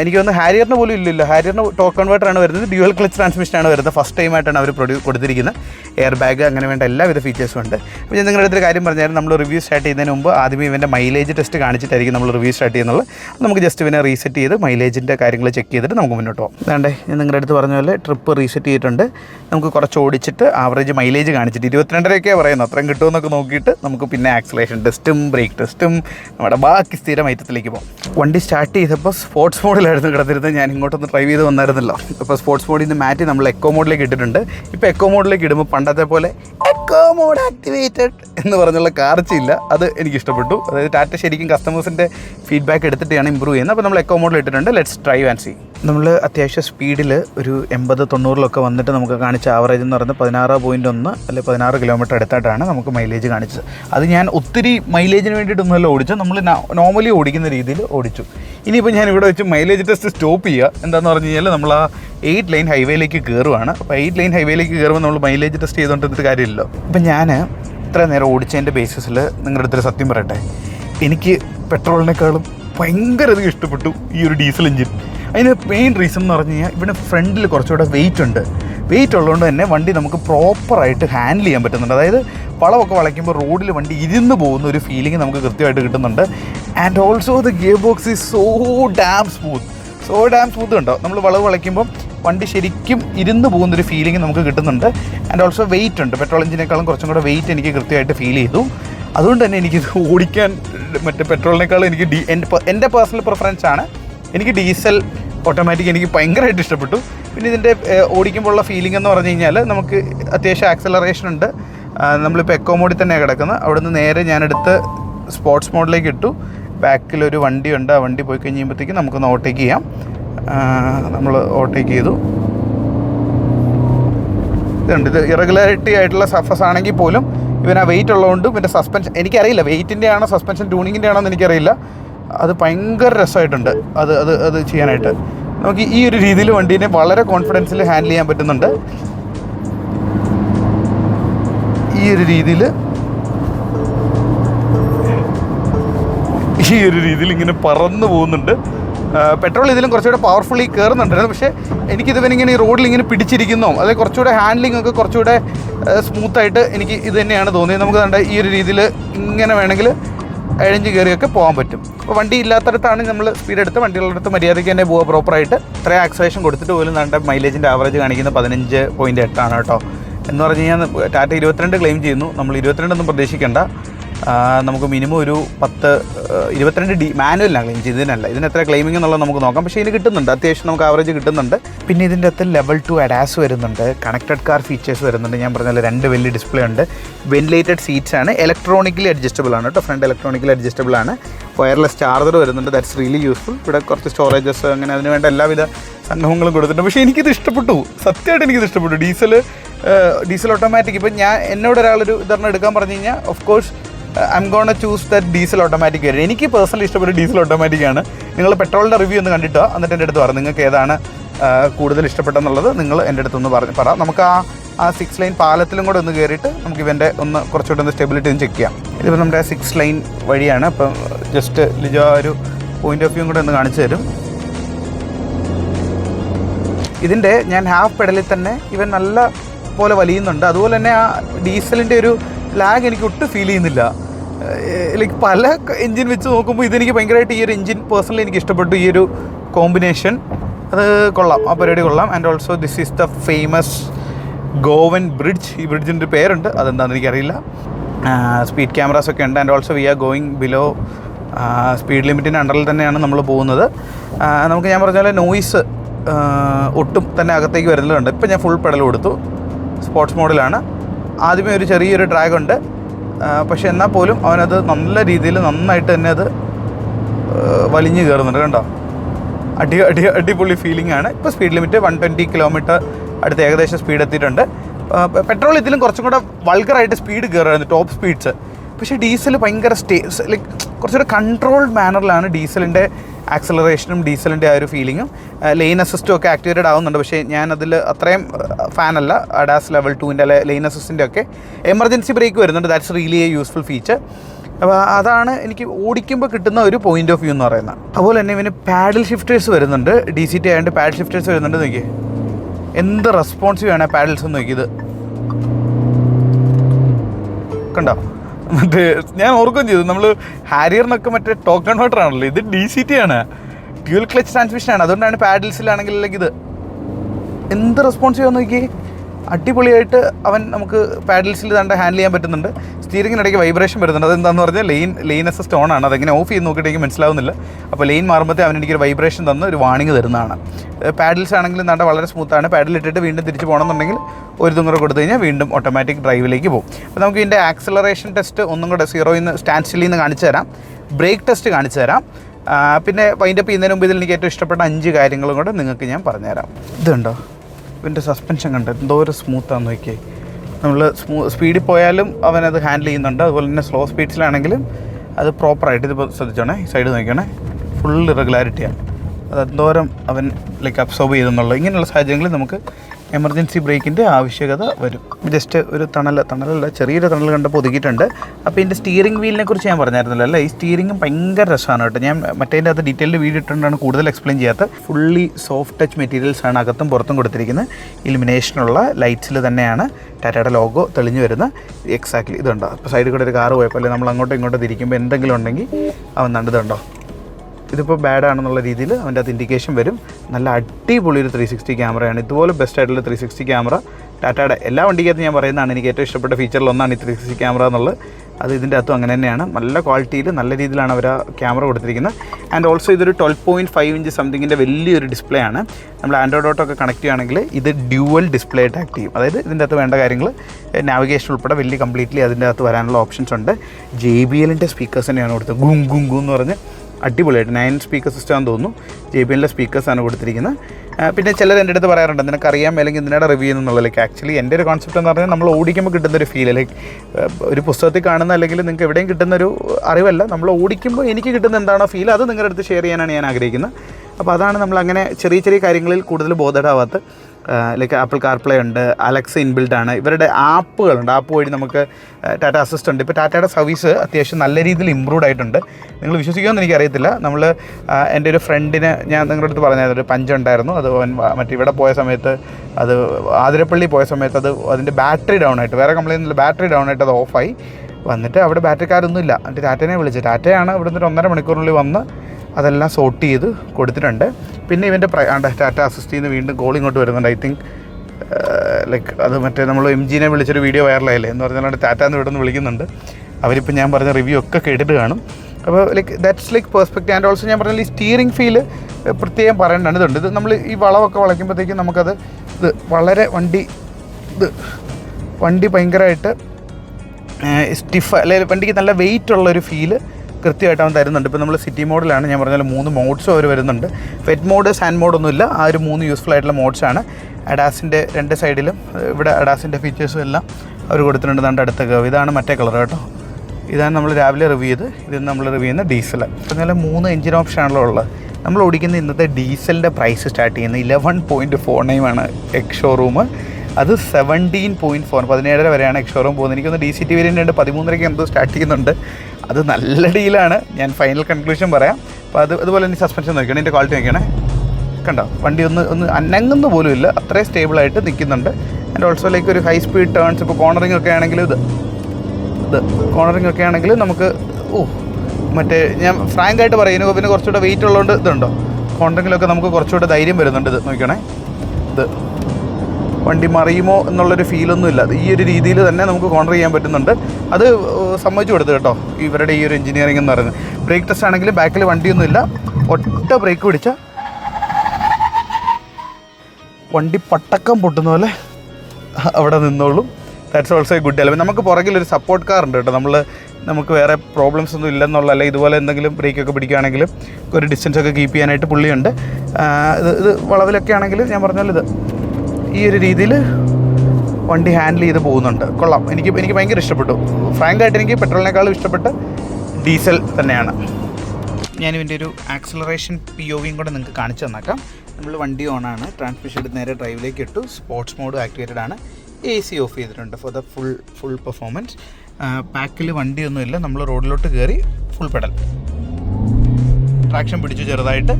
എനിക്ക് തോന്നുന്നു ഹാരിയറിന് പോലും ഇല്ലല്ലോ. ഹാരിയറിന് ടോക്ക് കൺവേർട്ടറാണ് വരുന്നത്. ഡ്യുവൽ ക്ലച്ച് ട്രാൻസ്മിഷനാണ് വരുന്നത്. ഫസ്റ്റ് ടൈമായിട്ടാണ് അവർ പ്രൊഡ്യൂ കൊടുത്തിരിക്കുന്നത്. എയർ ബാഗ് അങ്ങനെ വേണ്ട എല്ലാവിധ ഫീച്ചേഴ്സും ഉണ്ട്. അപ്പോൾ ഞാൻ നിങ്ങളുടെ അടുത്തൊരു കാര്യം പറഞ്ഞായിരുന്നു. നമ്മൾ റിവ്യൂ സ്റ്റാർട്ട് ചെയ്യുന്നതിന് മുമ്പ് ആദ്യമേ ഇവന്റെ മൈലേജ് ടെസ്റ്റ് കാണിച്ചിട്ടായിരിക്കും നമ്മൾ റിവ്യൂ സ്റ്റാർട്ട് ചെയ്യുന്നത്. നമുക്ക് ജസ്റ്റ് ഇവനെ റീസെറ്റ് ചെയ്ത് മൈലേജിന്റെ കാര്യങ്ങൾ ചെക്ക് ചെയ്തിട്ട് നമുക്ക് മുന്നോട്ട് പോകാം. വേണ്ടേ ഞാൻ നിങ്ങളുടെ അടുത്ത് പറഞ്ഞ പോലെ ട്രിപ്പ് റീസെറ്റ് ചെയ്തിട്ടുണ്ട്. നമുക്ക് കുറച്ച് ഓടിച്ചിട്ട് ആവറേജ് മൈലേജ് കാണിച്ചിട്ട് ഇരുപത്തിരണ്ടരയൊക്കെ പറയുന്നത്. അത്രയും കിട്ടുമെന്നൊക്കെ നോക്കിയിട്ട് നമുക്ക് പിന്നെ ആക്സലേഷൻ ടെസ്റ്റും ബ്രേക്ക് ടെസ്റ്റും നമ്മുടെ ബാക്കി സ്ഥിരം ഐറ്റത്തിലേക്ക് പോകും. വണ്ടി സ്റ്റാർട്ട് ചെയ്തപ്പോൾ സ്പോർട്സ് മോഡിലായിരുന്നു കിടത്തിരുന്നത് ഞാൻ ഇങ്ങോട്ടൊന്ന് ഡ്രൈവ് ചെയ്ത് വന്നായിരുന്നല്ലോ. അപ്പോൾ സ്പോർട്സ് മോഡിൽ നിന്ന് മാറ്റി നമ്മൾ എക്കോ മോഡിലേക്ക് ഇട്ടിട്ടുണ്ട്. ഇപ്പോൾ എക്കോ മോഡിലേക്ക് ഇടുമ്പോൾ പണ്ടത്തെ പോലെ എക്കോ മോഡ് ആക്ടിവേറ്റഡ് എന്ന് പറഞ്ഞുള്ള കാർച്ചില്ല അത് എനിക്ക് ഇഷ്ടപ്പെട്ടു. അതായത് ടാറ്റ ശരിക്കും കസ്റ്റമേഴ്സിന്റെ ഫീഡ്ബാക്ക് എടുത്തിട്ടാണ് ഇമ്പ്രൂവ് ചെയ്യുന്നത്. അപ്പോൾ നമ്മൾ എക്കോ മോഡിൽ ഇട്ടിട്ടുണ്ട്. ലെറ്റ്സ് ഡ്രൈവ് ആൻഡ് സി നമ്മൾ അത്യാവശ്യം സ്പീഡിൽ ഒരു എൺപത് തൊണ്ണൂറിലൊക്കെ വന്നിട്ട് നമുക്ക് കാണിച്ച ആവറേജ് എന്ന് പറയുന്നത് പതിനാറ് പോയിന്റ് ഒന്ന് അല്ലെ പതിനാറ് കിലോമീറ്റർ അടുത്തായിട്ടാണ് നമുക്ക് മൈലേജ് കാണിച്ചത്. അത് ഞാൻ ഒത്തിരി മൈലേജിന് വേണ്ടിയിട്ടൊന്നുമല്ല ഓടിച്ചു. നമ്മൾ നോർമലി ഓടിക്കുന്ന രീതിയിൽ ഓടിച്ചു. ഇനിയിപ്പോൾ ഞാൻ ഇവിടെ വെച്ച് മൈലേജ് ടെസ്റ്റ് സ്റ്റോപ്പ് ചെയ്യുക. എന്താണെന്ന് പറഞ്ഞു കഴിഞ്ഞാൽ നമ്മൾ ആ എയ്റ്റ് ലൈൻ ഹൈവേയിലേക്ക് കയറുവാണ് അപ്പോൾ എയ്റ്റ് ലൈൻ ഹൈവേയിലേക്ക് കയറുമ്പോൾ നമ്മൾ മൈലേജ് ടെസ്റ്റ് ചെയ്തുകൊണ്ടിരുന്നിട്ട് കാര്യമില്ലല്ലോ. അപ്പം ഞാൻ ഇത്ര നേരം ഓടിച്ചതിന്റെ ബേസിസിൽ നിങ്ങളുടെ അടുത്തൊരു സത്യം പറയട്ടെ. എനിക്ക് പെട്രോളിനേക്കാളും ഭയങ്കര അധികം ഇഷ്ടപ്പെട്ടു ഈ ഒരു ഡീസൽ എഞ്ചിൻ അതിന് മെയിൻ റീസൺ എന്ന് പറഞ്ഞു കഴിഞ്ഞാൽ ഇവിടെ ഫ്രണ്ടിൽ കുറച്ചുകൂടെ വെയിറ്റ് ഉണ്ട്. വെയിറ്റ് ഉള്ളതുകൊണ്ട് തന്നെ വണ്ടി നമുക്ക് പ്രോപ്പറായിട്ട് ഹാൻഡിൽ ചെയ്യാൻ പറ്റുന്നുണ്ട്. അതായത് വളവൊക്കെ വളയ്ക്കുമ്പോൾ റോഡിൽ വണ്ടി ഇരുന്ന് പോകുന്ന ഒരു ഫീലിംഗ് നമുക്ക് കൃത്യമായിട്ട് കിട്ടുന്നുണ്ട്. And also the gearbox is so damn smooth so damn smooth ഉണ്ടോ നമ്മൾ വളവ് വളയ്ക്കുമ്പോൾ വണ്ടി ശരിക്കും ഇരുന്ന് പോകുന്നൊരു ഫീലിംഗ് നമുക്ക് കിട്ടുന്നുണ്ട്. ആൻഡ് ഓൾസോ വെയിറ്റ് ഉണ്ട്. പെട്രോൾ എഞ്ചിനേക്കാളും കുറച്ചും കൂടെ വെയിറ്റ് എനിക്ക് കൃത്യമായിട്ട് ഫീൽ ചെയ്തു. അതുകൊണ്ട് തന്നെ എനിക്ക് ഓടിക്കാൻ മറ്റേ പെട്രോളിനേക്കാളും എനിക്ക് ഡി എന്റെ എന്റെ പേഴ്സണൽ പ്രിഫറൻസ് ആണ്. എനിക്ക് ഡീസൽ ഓട്ടോമാറ്റിക് എനിക്ക് ഭയങ്കരമായിട്ട് ഇഷ്ടപ്പെട്ടു. പിന്നെ ഇതിന്റെ ഓടിക്കുമ്പോൾ ഉള്ള ഫീലിംഗ് എന്ന് പറഞ്ഞു കഴിഞ്ഞാൽ നമുക്ക് അത്യാവശ്യം ആക്സലറേഷൻ ഉണ്ട്. നമ്മളിപ്പോൾ എക്കോ മോഡിൽ തന്നെയാണ് കിടക്കുന്നത് അവിടെ നിന്ന് നേരെ ഞാനെടുത്ത് സ്പോർട്സ് മോഡിലേക്ക് ഇട്ടു. ബാക്കിലൊരു വണ്ടി ഉണ്ട്. ആ വണ്ടി പോയി കഴിയുമ്പോഴത്തേക്കും നമുക്കൊന്ന് ഓവർടേക്ക് ചെയ്യാം. നമ്മൾ ഓവർടേക്ക് ചെയ്തു. ഇതുണ്ട്. ഇത് ഇറഗുലാരിറ്റി ആയിട്ടുള്ള സർഫസ് ആണെങ്കിൽ പോലും ഇവൻ ആ വെയിറ്റ് ഉള്ളതുകൊണ്ട് പിന്നെ സസ്പെൻഷൻ എനിക്കറിയില്ല. വെയിറ്റിന്റെ ആണോ സസ്പെൻഷൻ ട്യൂണിങ്ങിന്റെ ആണോ എന്ന് എനിക്കറിയില്ല. അത് ഭയങ്കര രസമായിട്ടുണ്ട്. അത് അത് അത് ചെയ്യാനായിട്ട്. നമുക്ക് ഈ ഒരു രീതിയിൽ വണ്ടീനെ വളരെ കോൺഫിഡൻസിൽ ഹാൻഡിൽ ചെയ്യാൻ പറ്റുന്നുണ്ട്. ഈ ഒരു രീതിയിൽ ഈ ഒരു രീതിയിൽ ഇങ്ങനെ പറന്നു പോകുന്നുണ്ട്. പെട്രോൾ ഇതിലും കുറച്ചുകൂടെ പവർഫുള്ളി കയറുന്നുണ്ടായിരുന്നു പക്ഷേ എനിക്കിത് ഇങ്ങനെ ഈ റോഡിൽ ഇങ്ങനെ പിടിച്ചിരിക്കുന്നോ അതായത് കുറച്ചുകൂടെ ഹാൻഡ്ലിംഗ് ഒക്കെ കുറച്ചുകൂടെ സ്മൂത്തായിട്ട് എനിക്ക് ഇത് തന്നെയാണ് തോന്നിയത്. നമുക്ക് കണ്ട ഈ ഒരു രീതിയിൽ ഇങ്ങനെ വേണമെങ്കിൽ അഴിഞ്ഞ് കയറിയൊക്കെ പോകാൻ പറ്റും. അപ്പോൾ വണ്ടി ഇല്ലാത്തടത്താണ് നമ്മൾ സ്പീഡ് എടുത്ത് വണ്ടികളുടെ മര്യാദയ്ക്ക് തന്നെ പോവുക പ്രോപ്പറായിട്ട് ഇത്രയും ആക്സലേഷൻ കൊടുത്തിട്ട് പോലും നമ്മുടെ മൈലേജിന്റെ ആവറേജ് കാണിക്കുന്ന പതിനഞ്ച് പോയിന്റ് എട്ടാണ് കേട്ടോ. എന്ന് പറഞ്ഞു കഴിഞ്ഞാൽ ടാറ്റ ഇരുപത്തിരണ്ട് ക്ലെയിം ചെയ്യുന്നു. നമ്മൾ ഇരുപത്തിരണ്ടൊന്നും പ്രതീക്ഷിക്കേണ്ട. നമുക്ക് മിനിമം ഒരു പത്ത് ഇരുപത്തിരണ്ട് ഡി മാനുവലിനാണ് ക്ലെയിം ചെയ്ത് ഇതിനല്ല ഇതിന് എത്ര ക്ലെയിമിംഗ് എന്നുള്ളത് നമുക്ക് നോക്കാം. പക്ഷേ ഇതിന് കിട്ടുന്നുണ്ട്. അത്യാവശ്യം നമുക്ക് ആവറേജ് കിട്ടുന്നുണ്ട്. പിന്നെ ഇതിന്റെ അകത്ത് ലെവൽ ടു അഡാസ് വരുന്നുണ്ട്. കണക്റ്റഡ് കാർ ഫീച്ചേഴ്സ് വരുന്നുണ്ട്. ഞാൻ പറഞ്ഞ രണ്ട് വലിയ ഡിസ്പ്ലേ ഉണ്ട്. വെന്റിലേറ്റഡ് സീറ്റ്സ് ആണ്. ഇലക്ട്രോണിക്കലി അഡ്ജസ്റ്റബിൾ ആണ് കേട്ടോ. ഫ്രണ്ട് ഇലക്ട്രോണിക്കലി അഡ്ജസ്റ്റബിൾ ആണ്. വയർലെസ് ചാർജർ വരുന്നുണ്ട്. ദാറ്റ്സ് റിയലി യൂസ്ഫുൾ ഇവിടെ കുറച്ച് സ്റ്റോറേജസ് അങ്ങനെ അതിനുവേണ്ട എല്ലാവിധ സംഘങ്ങളും കൊടുത്തിട്ടുണ്ട്. പക്ഷേ എനിക്കിത് ഇഷ്ടപ്പെട്ടു. സത്യമായിട്ട് എനിക്കിത് ഇഷ്ടപ്പെട്ടു. ഡീസൽ ഡീസൽ ഓട്ടോമാറ്റിക് ഇപ്പം ഞാൻ എന്നോട് ഒരാളൊരു ഉദാഹരണം എടുക്കാൻ പറഞ്ഞു കഴിഞ്ഞാൽ of course I'm gonna choose that diesel automatic വരും എനിക്ക് പേഴ്സണലി ഇഷ്ടപ്പെട്ട ഡീസൽ ഓട്ടോമാറ്റിക് ആണ്. നിങ്ങൾ പെട്രോളിന്റെ റിവ്യൂ ഒന്ന് കണ്ടിട്ടോ? എന്നിട്ട് എന്റെ അടുത്ത് പറഞ്ഞു നിങ്ങൾക്ക് ഏതാണ് കൂടുതൽ ഇഷ്ടപ്പെട്ടെന്നുള്ളത് നിങ്ങൾ എന്റെ അടുത്തൊന്ന് പറഞ്ഞ് പറ. നമുക്ക് ആ ആ സിക്സ് ലൈൻ പാലത്തിലും കൂടെ ഒന്ന് കയറിയിട്ട് നമുക്ക് ഇവന്റെ ഒന്ന് കുറച്ചുകൂടെ ഒന്ന് സ്റ്റെബിലിറ്റി ഒന്ന് ചെക്ക് ചെയ്യാം. ഇതിപ്പോൾ നമ്മുടെ സിക്സ് ലൈൻ വഴിയാണ്. അപ്പം ജസ്റ്റ് ലിജോ ഒരു പോയിന്റ് ഓഫ് വ്യൂ കൂടെ ഒന്ന് കാണിച്ചു തരും. ഇതിന്റെ ഞാൻ ഹാഫ് പെഡലിൽ തന്നെ ഇവൻ നല്ല പോലെ വലിയുന്നുണ്ട്. അതുപോലെ തന്നെ ആ ഡീസലിന്റെ ഒരു ലാഗ് എനിക്ക് ഒട്ടും ഫീൽ ചെയ്യുന്നില്ല. ലൈക്ക് പല എൻജിൻ വെച്ച് നോക്കുമ്പോൾ ഇതെനിക്ക് ഭയങ്കരമായിട്ട് ഈ ഒരു എൻജിൻ പേഴ്സണലി എനിക്ക് ഇഷ്ടപ്പെട്ടു. ഈ ഒരു കോമ്പിനേഷൻ അത് കൊള്ളാം. ആ പരിപാടി കൊള്ളാം. And also this is the famous Goan bridge ഈ ബ്രിഡ്ജിന്റെ പേരുണ്ട്. അതെന്താണെന്ന് എനിക്കറിയില്ല. സ്പീഡ് ക്യാമറാസ് ഒക്കെ ഉണ്ട്. And also we are going below speed ലിമിറ്റിന്റെ അണ്ടറിൽ തന്നെയാണ് നമ്മൾ പോകുന്നത്. നമുക്ക് ഞാൻ പറഞ്ഞ നോയിസ് ഒട്ടും തന്നെ അകത്തേക്ക് വരുന്നുണ്ട് ഇപ്പം ഞാൻ ഫുൾ പെടൽ കൊടുത്തു. സ്പോർട്സ് മോഡലാണ് ആദ്യമേ ഒരു ചെറിയൊരു ഡ്രാഗ് ഉണ്ട്. പക്ഷേ എന്നാൽ പോലും അവനത് നല്ല രീതിയിൽ നന്നായിട്ട് തന്നെ അത് വലിഞ്ഞു കയറുന്നുണ്ട് കണ്ടോ? അടി അടി അടിപൊളി ഫീലിംഗ് ആണ്. ഇപ്പോൾ speed limit one twenty kilometre അടുത്ത് ഏകദേശം സ്പീഡ് എത്തിയിട്ടുണ്ട്. പെട്രോൾ ഇതിലും കുറച്ചും കൂടെ വൾഗറായിട്ട് സ്പീഡ് കയറുമായിരുന്നു ടോപ്പ് സ്പീഡ്സ് പക്ഷേ ഡീസൽ ഭയങ്കര സ്റ്റേ ലൈക്ക് കുറച്ചുകൂടെ കൺട്രോൾഡ് മാനറിലാണ് ഡീസലിന്റെ ആക്സലറേഷനും ഡീസലിന്റെ ആ ഒരു ഫീലിങ്ങും ലെയിൻ അസിസ്റ്റും ഒക്കെ ആക്ടിവേറ്റഡ് ആവുന്നുണ്ട്. പക്ഷേ ഞാൻ അതിൽ അത്രയും ഫാനല്ല അഡാസ് ലെവൽ ടുവിന്റെ അല്ലെ ലെയിൻ അസിസ്റ്റിന്റെ ഒക്കെ എമർജൻസി ബ്രേക്ക് വരുന്നുണ്ട്. That's really a useful feature അപ്പോൾ അതാണ് എനിക്ക് ഓടിക്കുമ്പോൾ കിട്ടുന്ന ഒരു പോയിന്റ് ഓഫ് വ്യൂ എന്ന് പറയുന്നത്. അതുപോലെ തന്നെ ഇവന് പാഡിൽ ഷിഫ്റ്റേഴ്സ് വരുന്നുണ്ട്. ഡി സി ടി ആയതുകൊണ്ട് പാഡിൽ ഷിഫ്റ്റേഴ്സ് വരുന്നുണ്ട് നോക്കി എന്ത് റെസ്പോൺസീവ് ആണ് പാഡിൽസ് നോക്കിയത്? നോക്കി കണ്ടോ? മറ്റേ ഞാൻ ഓർക്കും ചെയ്തു. നമ്മൾ ഹാരിയറിനൊക്കെ മറ്റേ ടോക്കൺ കൺവേർട്ടർ ആണല്ലോ. ഇത് ഡി സി ടി ആണ്. ട്യൂൽ ക്ലച്ച് ട്രാൻസ്മിഷൻ ആണ്. അതുകൊണ്ടാണ് പാഡിൽസിലാണെങ്കിൽ ഇത്. എന്ത് റെസ്പോൺസ് ചെയ്യാൻ നോക്കി? അടിപൊളിയായിട്ട് അവൻ നമുക്ക് പാഡിൽസിൽ തണ്ട് ഹാൻഡിൽ ചെയ്യാൻ പറ്റുന്നുണ്ട്. സ്റ്റീറിങ്ങിനിടയ്ക്ക് വൈബ്രേഷൻ വരുന്നുണ്ട്. അതെന്താണെന്ന് പറഞ്ഞാൽ ലെയിൻ ലെയിൻ എസ് സ്റ്റോൺ ആണ്. അതെങ്ങനെ ഓഫ് ചെയ്ത് നോക്കിയിട്ടെങ്കിൽ മനസ്സിലാവുന്നില്ല. അപ്പോൾ ലെയിൻ മാറുമ്പോഴത്തെ അവൻ എനിക്കൊരു വൈബ്രേഷൻ തന്ന് ഒരു വാണിംഗ് തരുന്നതാണ്. പാഡിൽസ് ആണെങ്കിലും നല്ല വളരെ സ്മൂത്താണ് പാഡിൽ ഇട്ടിട്ട് വീണ്ടും തിരിച്ച് പോകണമെന്നുണ്ടെങ്കിൽ ഒരു ഇതും കൂടെ കൊടുത്തു കഴിഞ്ഞാൽ വീണ്ടും ഓട്ടോമാറ്റിക് ഡ്രൈവിലേക്ക് പോകും. അപ്പോൾ നമുക്ക് ഇതിന്റെ ആക്സലറേഷൻ ടെസ്റ്റ് ഒന്നും കൂടെ സീറോയിൽ നിന്ന് സ്റ്റാൻഡ് സ്റ്റില്ലിൽ നിന്ന് കാണിച്ചു തരാം. ബ്രേക്ക് ടെസ്റ്റ് കാണിച്ചു തരാം. പിന്നെ വൈൻഡപ്പ് ചെയ്യുന്നതിന് മുമ്പ് ഇതിൽ എനിക്ക് ഏറ്റവും ഇഷ്ടപ്പെട്ട അഞ്ച് കാര്യങ്ങളും കൂടെ നിങ്ങൾക്ക് ഞാൻ പറഞ്ഞുതരാം. ഇതുണ്ടോ? ഇതിന്റെ സസ്പെൻഷൻ കണ്ട്? എന്തോ ഒരു സ്മൂത്താന്ന് നോക്കിയേ. നമ്മൾ സ്പീഡിൽ പോയാലും അവനത് ഹാൻഡിൽ ചെയ്യുന്നുണ്ട്. അതുപോലെ തന്നെ സ്ലോ സ്പീഡ്സിലാണെങ്കിലും അത് പ്രോപ്പറായിട്ട് ഇതിപ്പോൾ ശ്രദ്ധിച്ചോണേ സൈഡ് നോക്കിയാണേ ഫുൾ ഇറഗുലാരിറ്റിയാണ്. അത് എന്തോരം അവൻ ലൈക്ക് അബ്സോർബ് ചെയ്തെന്നുള്ളത് ഇങ്ങനെയുള്ള സാഹചര്യങ്ങളിൽ നമുക്ക് എമർജൻസി ബ്രേക്കിന്റെ ആവശ്യകത വരും. ജസ്റ്റ് ഒരു തണൽ തണലല്ല ചെറിയൊരു തണൽ കണ്ടപ്പോൾ ഒതുക്കിയിട്ടുണ്ട്. അപ്പോൾ ഇതിന്റെ സ്റ്റിയറിംഗ് വീലിനെ കുറിച്ച് ഞാൻ പറഞ്ഞായിരുന്നല്ലോ അല്ലേ? ഈ സ്റ്റിയറിംഗും ഭയങ്കര രസമാണ് കേട്ടോ. ഞാൻ മറ്റേതിന്റെ അത് ഡീറ്റെയിൽഡ് വീഡിയോ ഇട്ടുകൊണ്ടാണ് കൂടുതൽ എക്സ്പ്ലെയിൻ ചെയ്യാത്ത. ഫുള്ളി സോഫ്റ്റ് ടച്ച് മെറ്റീരിയൽസ് ആണ് അകത്തും പുറത്തും കൊടുത്തിരിക്കുന്നത്. ഇലുമിനേഷനുള്ള ലൈറ്റ്സിൽ തന്നെയാണ് ടാറ്റയുടെ ലോഗോ തെളിഞ്ഞു വരുന്ന എക്സാക്ട്ലി ഇതുണ്ടോ? അപ്പോൾ സൈഡിൽ കൂടെ ഒരു കാറ് പോയപ്പോൾ നമ്മൾ അങ്ങോട്ടും ഇങ്ങോട്ടും തിരിക്കുമ്പോൾ എന്തെങ്കിലും ഉണ്ടെങ്കിൽ അവൻ കണ്ടതുണ്ടോ ഇതിപ്പോൾ ബാഡ് ആണെന്നുള്ള രീതിയിൽ അവന്റെ അത് ഇൻഡിക്കേഷൻ വരും. നല്ല അടിപൊളി ഒരു ത്രീ സിക്സ്റ്റി ക്യാമറയാണ് ഇതുപോലെ ബെസ്റ്റ് ആയിട്ടുള്ള ത്രീ സിക്സ്റ്റി ക്യാമറ ടാറ്റയുടെ എല്ലാ വണ്ടിക്കകത്തും ഞാൻ പറയുന്നതാണ് എനിക്ക് ഏറ്റവും ഇഷ്ടപ്പെട്ട ഫീച്ചറിൽ ഒന്നാണ് ഈ ത്രീ സിക്സ്റ്റി ക്യാമറ എന്നുള്ളത്. അത് ഇതിന്റെ അകത്തും അങ്ങനെ തന്നെയാണ്. നല്ല ക്വാളിറ്റിയിൽ നല്ല രീതിയിലാണ് അവർ ആ ക്യാമറ കൊടുത്തിരിക്കുന്നത്. ആൻഡ് ഓൾസോ ഇതൊരു ട്വൽവ് പോയിന്റ് ഫൈവ് ഇഞ്ച് സംതിങ്ങിന്റെ വലിയൊരു ഡിസ്പ്ലേ ആണ് നമ്മൾ ആൻഡ്രോയിഡ് ഓട്ടോ ഒക്കെ കണക്ട് ചെയ്യുകയാണെങ്കിൽ ഇത് ഡ്യുവൽ ഡിസ്പ്ലേ ആയിട്ട് ആക്ട് ചെയ്യും അതായത് ഇതിന്റെ അകത്ത് വേണ്ട കാര്യങ്ങൾ നാവിഗേഷൻ ഉൾപ്പെടെ വലിയ കംപ്ലീറ്റ്ലി അതിന്റെ അകത്ത് വരാനുള്ള ഓപ്ഷൻസ് ഉണ്ട്. ജെ ബി എല്ലിന്റെ സ്പീക്കേഴ്സ് തന്നെയാണ് കൊടുത്തത്. ഗും ഗുങ് ഗും എന്ന് പറഞ്ഞ് അടിപൊളിയായിട്ട് നയൻ സ്പീക്കർ സിസ്റ്റം ആണെന്ന് തോന്നുന്നു. ജെ ബി എല്ലിന്റെ സ്പീക്കേഴ്സാണ് കൊടുത്തിരിക്കുന്നത്. പിന്നെ ചിലർ എന്റെ അടുത്ത് പറയാറുണ്ട് നിനക്ക് അറിയാം അല്ലെങ്കിൽ ഇതിനയുടെ റിവ്യൂ എന്നുള്ള ലൈക്ക് ആക്ച്വലി എന്റെ ഒരു കോൺസെപ്റ്റ് എന്ന് പറഞ്ഞാൽ നമ്മൾ ഓടിക്കുമ്പോൾ കിട്ടുന്ന ഒരു ഫീൽ ലൈക്ക് ഒരു പുസ്തകത്തിൽ കാണുന്ന അല്ലെങ്കിൽ നിങ്ങൾക്ക് എവിടെയും കിട്ടുന്ന ഒരു അറിവല്ല. നമ്മൾ ഓടിക്കുമ്പോൾ എനിക്ക് കിട്ടുന്ന എന്താണോ ഫീൽ അത് നിങ്ങളുടെ അടുത്ത് ഷെയർ ചെയ്യാനാണ് ഞാൻ ആഗ്രഹിക്കുന്നത്. അപ്പോൾ അതാണ് നമ്മൾ അങ്ങനെ ചെറിയ ചെറിയ കാര്യങ്ങളിൽ കൂടുതൽ ബോധടാവാത്ത ലൈക്ക് ആപ്പിൾ കാർപ്ലേ ഉണ്ട് അലക്സ് ഇൻബിൽഡ് ആണ്. ഇവരുടെ ആപ്പുകളുണ്ട്. ആപ്പ് വഴി നമുക്ക് ടാറ്റ അസിസ്റ്റ് ഉണ്ട്. ഇപ്പോൾ ടാറ്റയുടെ സർവീസ് അത്യാവശ്യം നല്ല രീതിയിൽ ഇമ്പ്രൂവ്ഡ് ആയിട്ടുണ്ട്. നിങ്ങൾ വിശ്വസിക്കുമെന്ന് എനിക്കറിയത്തില്ല. നമ്മൾ എന്റെ ഒരു ഫ്രണ്ടിന് ഞാൻ നിങ്ങളുടെ അടുത്ത് പറഞ്ഞായിരുന്നു. ഒരു പഞ്ച് ഉണ്ടായിരുന്നു. അത് മറ്റേ ഇവിടെ പോയ സമയത്ത് അത് ആതിരപ്പള്ളി പോയ സമയത്ത് അത് അതിന്റെ ബാറ്ററി ഡൗൺ ആയിട്ട് വേറെ കംപ്ലൈന്റ് ഇല്ല ബാറ്ററി ഡൗൺ ആയിട്ട് അത് ഓഫായി വന്നിട്ട് അവിടെ ബാറ്ററിക്കാരൊന്നും ഇല്ല എന്നിട്ട് ടാറ്റേനെ വിളിച്ചു. ടാറ്റയാണ് ഇവിടെ നിന്ന് ഒരു ഒന്നര മണിക്കൂറിനുള്ളിൽ വന്ന് അതെല്ലാം സോർട്ട് ചെയ്ത് കൊടുത്തിട്ടുണ്ട്. പിന്നെ ഇവന്റെ ടാറ്റ അസിസ്റ്റിൽ നിന്ന് വീണ്ടും കോൾ ഇങ്ങോട്ട് വരുന്നുണ്ട്. ഐ തിങ്ക് ലൈക്ക് അത് മറ്റേ നമ്മൾ എം ജിനെ വിളിച്ചൊരു വീഡിയോ വൈറലായില്ലേ എന്ന് പറഞ്ഞാൽ ടാറ്റ എന്ന് ഇവിടെ നിന്ന് വിളിക്കുന്നുണ്ട്. അവരിപ്പോൾ ഞാൻ പറഞ്ഞ റിവ്യൂ ഒക്കെ കേട്ടിട്ട് കാണും. അപ്പോൾ like that's like perfect and also ഞാൻ പറഞ്ഞാൽ ഈ സ്റ്റിയറിംഗ് ഫീൽ പ്രത്യേകം പറയേണ്ടതാണ്. ഇതുണ്ട്. ഇത് നമ്മൾ ഈ വളവൊക്കെ വളയ്ക്കുമ്പോഴത്തേക്കും നമുക്കത് ഇത് വളരെ വണ്ടി ഇത് വണ്ടി ഭയങ്കരമായിട്ട് സ്റ്റിഫ് അല്ലെങ്കിൽ വണ്ടിക്ക് നല്ല വെയിറ്റ് ഉള്ള ഒരു ഫീൽ കൃത്യമായിട്ട് അവൻ തരുന്നുണ്ട്. ഇപ്പോൾ നമ്മൾ സിറ്റി മോഡിലാണ് ഞാൻ പറഞ്ഞാൽ മൂന്ന് മോഡ്സും അവർ വരുന്നുണ്ട്. വെറ്റ് മോഡ് സാൻഡ് മോഡൊന്നുമില്ല ആ ഒരു മൂന്ന് യൂസ്ഫുൾ ആയിട്ടുള്ള മോഡ്സാണ് അഡാസിന്റെ രണ്ട് സൈഡിലും ഇവിടെ അഡാസിന്റെ ഫീച്ചേഴ്സും എല്ലാം അവർ കൊടുത്തിട്ടുണ്ട്. നമ്മുടെ അടുത്ത കവ് ഇതാണ് മറ്റേ കളർ കേട്ടോ. ഇതാണ് നമ്മൾ രാവിലെ റിവ്യൂ ചെയ്ത് ഇത് നമ്മൾ റിവ്യൂ ചെയ്യുന്ന ഡീസൽ പറഞ്ഞാൽ മൂന്ന് എഞ്ചിൻ ഓപ്ഷനാണല്ലോ ഉള്ളത്. നമ്മൾ ഓടിക്കുന്ന ഇന്നത്തെ ഡീസലിന്റെ പ്രൈസ് സ്റ്റാർട്ട് ചെയ്യുന്നത് ഇലവൻ പോയിന്റ് ഫോർ നൈമാണ് എക്സ് ഷോറൂം അത് സെവന്റീൻ പോയിന്റ് ഫോർ പതിനേഴര വരെയാണ് എക്സ് ഷോറൂം പോകുന്നത്. എനിക്കൊന്ന് ഡി സി ടി വേരിയന്റ് ഉണ്ട് പതിമൂന്നരയ്ക്ക് എന്തോ സ്റ്റാർട്ട് ചെയ്യുന്നുണ്ട്. അത് നല്ല ഡീലാണ് ഞാൻ ഫൈനൽ കൺക്ലൂഷൻ പറയാം. അപ്പോൾ അത് അതുപോലെ തന്നെ സസ്പെൻഷൻ നോക്കിയാണ് എന്റെ ക്വാളിറ്റി നോക്കിയാണേ കണ്ടോ? വണ്ടി ഒന്ന് ഒന്ന് അനങ്ങുന്ന പോലും ഇല്ല. അത്രയും സ്റ്റേബിളായിട്ട് നിൽക്കുന്നുണ്ട്. ആൻഡ് ഓൾസോ ലൈക്ക് ഒരു ഹൈ സ്പീഡ് ടേൺസ് ഇപ്പോൾ കോർണറിംഗ് ഒക്കെ ആണെങ്കിലും ഇത് ഇത് കോർണറിംഗ് ഒക്കെ ആണെങ്കിൽ നമുക്ക് ഓ മറ്റേ ഞാൻ ഫ്രാങ്ക് ആയിട്ട് പറയുന്നു പിന്നെ കുറച്ചുകൂടെ വെയിറ്റ് ഉള്ളതുകൊണ്ട് ഇതുണ്ടോ? കോർണറിങ്ങിലൊക്കെ നമുക്ക് കുറച്ചുകൂടെ ധൈര്യം വരുന്നുണ്ട് ഇത്. നോക്കണേ ഇത്. വണ്ടി മറിയുമോ എന്നുള്ളൊരു ഫീലൊന്നും ഇല്ല ഈ ഒരു രീതിയിൽ തന്നെ നമുക്ക് കോണ്ടർ ചെയ്യാൻ പറ്റുന്നുണ്ട്. അത് സമ്മതിച്ചു കൊടുത്തു കേട്ടോ ഇവരുടെ ഈ ഒരു എഞ്ചിനീയറിംഗ് എന്ന് പറയുന്നത്. ബ്രേക്ക് ടെസ്റ്റ് ആണെങ്കിലും ബാക്കിൽ വണ്ടിയൊന്നുമില്ല. ഒറ്റ ബ്രേക്ക് പിടിച്ച വണ്ടി പട്ടക്കം പൊട്ടുന്ന പോലെ അവിടെ നിന്നോളും. That's also a good element നമുക്ക് പുറകിൽ ഒരു സപ്പോർട്ട് കാർ ഉണ്ട് കേട്ടോ. നമ്മൾ നമുക്ക് വേറെ പ്രോബ്ലംസ് ഒന്നും ഇല്ലെന്നുള്ള അല്ലെ ഇതുപോലെ എന്തെങ്കിലും ബ്രേക്കൊക്കെ പിടിക്കുകയാണെങ്കിലും ഒരു ഡിസ്റ്റൻസ് ഒക്കെ കീപ്പ് ചെയ്യാനായിട്ട് പുള്ളിയുണ്ട്. ഇത് ഇത് വളവിലൊക്കെ ആണെങ്കിൽ ഞാൻ പറഞ്ഞാൽ ഇത് ഈ ഒരു രീതിയിൽ വണ്ടി ഹാൻഡിൽ ചെയ്ത് പോകുന്നുണ്ട്. കൊള്ളാം. എനിക്ക് എനിക്ക് ഭയങ്കര ഇഷ്ടപ്പെട്ടു. ഫ്രാങ്കായിട്ട് എനിക്ക് പെട്രോളിനേക്കാളും ഇഷ്ടപ്പെട്ട് ഡീസൽ തന്നെയാണ്. ഞാൻ ഇതിന്റെ ഒരു ആക്സലറേഷൻ പി ഒ വിയും കൂടെ നിങ്ങൾക്ക് കാണിച്ചു തന്നേക്കാം. നമ്മൾ വണ്ടി ഓണാണ് ട്രാൻസ്മിഷൻ നേരെ ഡ്രൈവിലേക്ക് ഇട്ടു. സ്പോർട്സ് മോഡ് ആക്ടിവേറ്റഡ് ആണ്. എ സി ഓഫ് ചെയ്തിട്ടുണ്ട് for the full full performance ബാക്കിൽ വണ്ടിയൊന്നുമില്ല. നമ്മൾ റോഡിലോട്ട് കയറി ഫുൾ പെടൽ ട്രാക്ഷൻ പിടിച്ചു ചെറുതായിട്ട്.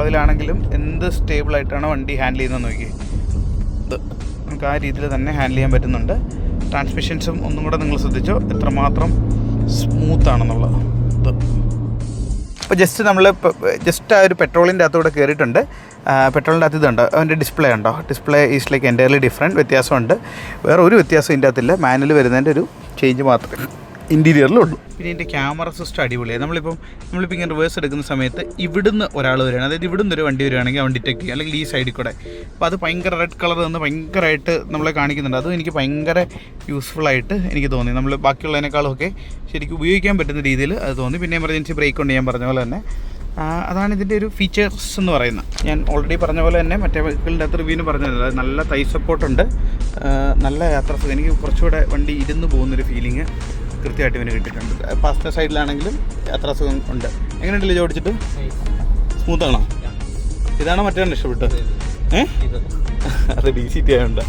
വളവിലാണെങ്കിലും എന്ത് സ്റ്റേബിളായിട്ടാണ് വണ്ടി ഹാൻഡിൽ ചെയ്യുന്നത് നോക്കി നമുക്ക് ആ രീതിയിൽ തന്നെ ഹാൻഡിൽ ചെയ്യാൻ പറ്റുന്നുണ്ട്. ട്രാൻസ്മിഷൻസും ഒന്നും കൂടെ നിങ്ങൾ ശ്രദ്ധിച്ചോ. എത്രമാത്രം സ്മൂത്ത് ആണെന്നുള്ളത്. ഇത്. ഇപ്പോൾ ജസ്റ്റ് നമ്മൾ ജസ്റ്റ് ആ ഒരു പെട്രോളിന്റെ അകത്തൂടെ കയറിയിട്ടുണ്ട് പെട്രോളിന്റെ അകത്ത് ഇതുണ്ട്. അതിന്റെ ഡിസ്പ്ലേ ഉണ്ടോ? Display is like entirely different വ്യത്യാസമുണ്ട്. വേറെ ഒരു വ്യത്യാസം ഇതിന്റെ അകത്തില്ല. മാനുവൽ വരുന്നതിന്റെ ഒരു ചേഞ്ച് മാത്രമേ ഇന്റീരിയറിലുള്ളൂ പിന്നെ ഇതിന്റെ ക്യാമറ സിസ്റ്റം അടിപൊളിയാണ് നമ്മളിപ്പം നമ്മളിപ്പോൾ ഇങ്ങനെ റിവേഴ്സ് എടുക്കുന്ന സമയത്ത് ഇവിടുന്ന് ഒരാൾ വരികയാണ്. അതായത് ഇവിടുന്ന് ഒരു വണ്ടി വരികയാണെങ്കിൽ അവൻ ഡിറ്റക്ട് ചെയ്യും. അല്ലെങ്കിൽ ഈ സൈഡിൽ കൂടെ. അപ്പോൾ അത് ഭയങ്കര റെഡ് കളർ നിന്ന് ഭയങ്കരമായിട്ട് നമ്മളെ കാണിക്കുന്നുണ്ട്. അതും എനിക്ക് ഭയങ്കര യൂസ്ഫുള്ളായിട്ട് എനിക്ക് തോന്നി. നമ്മൾ ബാക്കിയുള്ളതിനേക്കാളും ഒക്കെ ശരിക്കും ഉപയോഗിക്കാൻ പറ്റുന്ന രീതിയിൽ അത് തോന്നി. പിന്നെ എമർജൻസി ബ്രേക്ക് ഉണ്ട് ഞാൻ പറഞ്ഞ പോലെ തന്നെ അതാണ് ഇതിന്റെ ഒരു ഫീച്ചേഴ്സ് എന്ന് പറയുന്നത്. ഞാൻ ഓൾറെഡി പറഞ്ഞ പോലെ തന്നെ മറ്റേ വെഹിക്കിളിന്റെ അകത്ത് റിവ്യൂവിന് പറഞ്ഞത്. നല്ല തൈ സപ്പോർട്ടുണ്ട് നല്ല യാത്ര എനിക്ക് കുറച്ചുകൂടെ വണ്ടി ഇരുന്ന് പോകുന്നൊരു ഫീലിംഗ് കൃത്യമായിട്ട് ഇവന് കിട്ടിയിട്ടുണ്ട്. പാസ്റ്റർ സൈഡിലാണെങ്കിലും അത്ര അസുഖം ഉണ്ട്. എങ്ങനെയുണ്ടല്ലോ ചോദിച്ചിട്ട് സ്മൂത്ത് ആണോ ഇതാണോ മറ്റേ ഇഷ്ടപ്പെട്ടത് ഏ? അത് ഡി സി ടി ആയതുകൊണ്ട്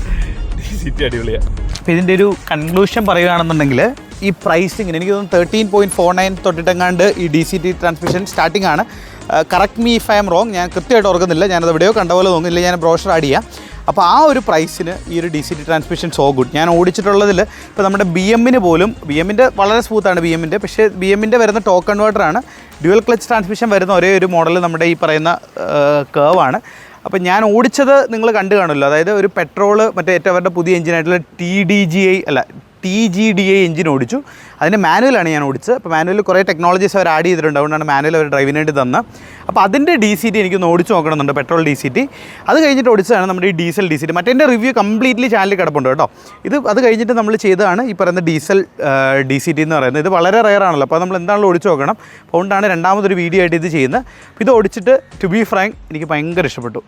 ഡി സി ടി അടിപൊളിയാണ് അപ്പോൾ ഇതിന്റെ ഒരു കൺക്ലൂഷൻ പറയുകയാണെന്നുണ്ടെങ്കിൽ ഈ പ്രൈസിങ്ങിന് എനിക്ക് തോന്നുന്നു തേർട്ടീൻ പോയിന്റ് ഫോർ നയൻ തൊട്ടിട്ടെങ്ങാണ്ട് ഈ D C T transmission starting ആണ്. Correct me if I'm wrong ഞാൻ കൃത്യമായിട്ട് ഓർക്കുന്നില്ല. ഞാനത് എവിടെയോ കണ്ട പോലെ തോന്നുന്നില്ല ഞാൻ ബ്രോഷർ ആഡ് ചെയ്യാം. അപ്പോൾ ആ ഒരു പ്രൈസിന് ഈ ഒരു D C T transmission so good ഞാൻ ഓടിച്ചിട്ടുള്ളതിൽ ഇപ്പോൾ നമ്മുടെ ബി എമ്മിന് പോലും ബി എമ്മിന്റെ വളരെ സ്മൂത്താണ് ബി എമ്മിന്റെ പക്ഷേ ബി എമ്മിന്റെ വരുന്ന ടോക്ക് കൺവേർട്ടറാണ് ഡ്യുവൽ ക്ലച്ച് ട്രാൻസ്മിഷൻ വരുന്ന ഒരേ ഒരു മോഡൽ നമ്മുടെ ഈ പറയുന്ന കേവാണ് അപ്പോൾ ഞാൻ ഓടിച്ചത് നിങ്ങൾ കണ്ടു കാണുമല്ലോ. അതായത് ഒരു പെട്രോൾ മറ്റേ ഏറ്റവും അവരുടെ പുതിയ എഞ്ചിനായിട്ടുള്ള ടി ഡി ജി ഐ അല്ല T G D A engine ഓടിച്ചു. അതിന് മാനുവലാണ് ഞാൻ ഓടിച്ചത്. അപ്പോൾ മാനുവലിൽ കുറേ ടെക്നോളജീസ് അവർ ആഡ് ചെയ്തിട്ടുണ്ട്. അതുകൊണ്ടാണ് മാനുവൽ അവർ ഡ്രൈവിന് വേണ്ടി തന്നത് അപ്പോൾ അതിന്റെ ഡി സി ടി എനിക്കൊന്ന് ഓടിച്ച് നോക്കണമെന്നുണ്ട്. പെട്രോൾ ഡി സി ടി അത് കഴിഞ്ഞിട്ട് ഓടിച്ചതാണ് നമ്മുടെ ഈ ഡീസൽ ഡി സി ടി മറ്റേ റിവ്യൂ കംപ്ലീറ്റ്ലി ചാനലിൽ കിടപ്പുണ്ട് കേട്ടോ. ഇത് അത് കഴിഞ്ഞിട്ട് നമ്മൾ ചെയ്തതാണ് ഈ പറയുന്ന ഡീസൽ ഡി സി ടി എന്ന് പറയുന്നത്. ഇത് വളരെ റയർ ആണല്ലോ. അപ്പോൾ നമ്മൾ എന്താണല്ലോ ഓടിച്ച് നോക്കണം. അതുകൊണ്ടാണ് രണ്ടാമതൊരു വീഡിയോ ആയിട്ട് ഇത് ചെയ്യുന്നത്. ഇത് ഓടിച്ചിട്ട് ടു ബി ഫ്രാങ്ക് എനിക്ക് ഭയങ്കര ഇഷ്ടപ്പെട്ടു.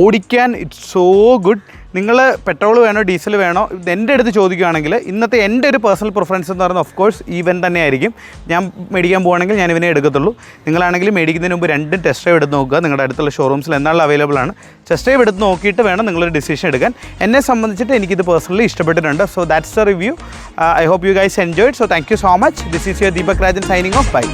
ഓടിക്കാൻ ഇറ്റ്സ് സോ ഗുഡ് നിങ്ങൾ പെട്രോൾ വേണോ ഡീസൽ വേണോ എന്റെ അടുത്ത് ചോദിക്കുകയാണെങ്കിൽ ഇന്നത്തെ എന്റെ ഒരു പേഴ്സണൽ പ്രിഫറൻസ് എന്ന് പറയുന്നത് ഓഫ് കോഴ്സ് ഈവൻ തന്നെ ആയിരിക്കും ഞാൻ മേടിക്കാൻ പോകുകയാണെങ്കിൽ ഞാൻ ഇവനെ എടുക്കത്തുള്ളൂ. നിങ്ങളാണെങ്കിൽ മേടിക്കുന്നതിന് മുമ്പ് രണ്ടും ടെസ്റ്റ് ഡ്രൈവ് എടുത്ത് നോക്കുക. നിങ്ങളുടെ അടുത്തുള്ള ഷോറൂംസിൽ എന്നാളും അവൈലബിൾ ആണ്. ടെസ്റ്റ് ഡ്രൈവ് എടുത്ത് നോക്കിയിട്ട് വേണം നിങ്ങളൊരു ഡിസിഷൻ എടുക്കാൻ. എന്നെ സംബന്ധിച്ചിട്ട് എനിക്കിത് പേഴ്സണലി ഇഷ്ടപ്പെട്ടിട്ടുണ്ട്. So that's the review I hope you guys enjoyed so thank you so much this is your Deepak Rajan signing off bye